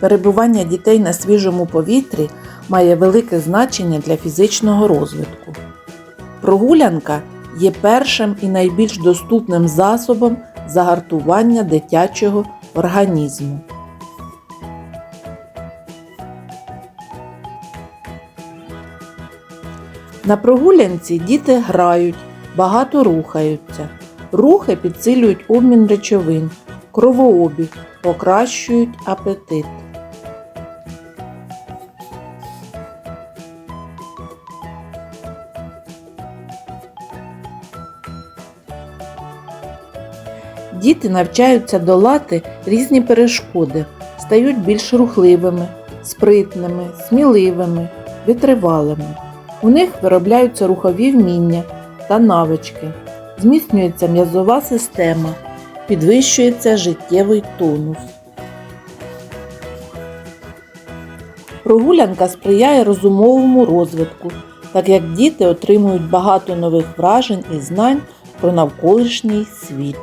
Перебування дітей на свіжому повітрі має велике значення для фізичного розвитку. Прогулянка є першим і найбільш доступним засобом загартування дитячого організму. На прогулянці діти грають, багато рухаються. Рухи підсилюють обмін речовин, кровообіг, покращують апетит. Діти навчаються долати різні перешкоди, стають більш рухливими, спритними, сміливими, витривалими. У них виробляються рухові вміння та навички, зміцнюється м'язова система, підвищується життєвий тонус. Прогулянка сприяє розумовому розвитку, так як діти отримують багато нових вражень і знань про навколишній світ.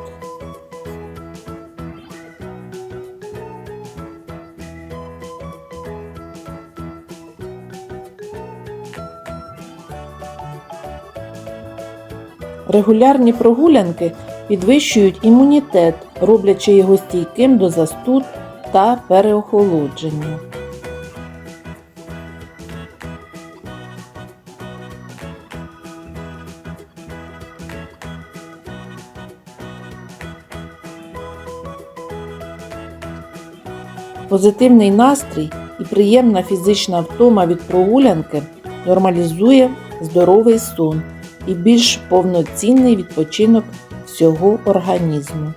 Регулярні прогулянки підвищують імунітет, роблячи його стійким до застуд та переохолодження. Позитивний настрій і приємна фізична втома від прогулянки нормалізує здоровий сон і більш повноцінний відпочинок всього організму.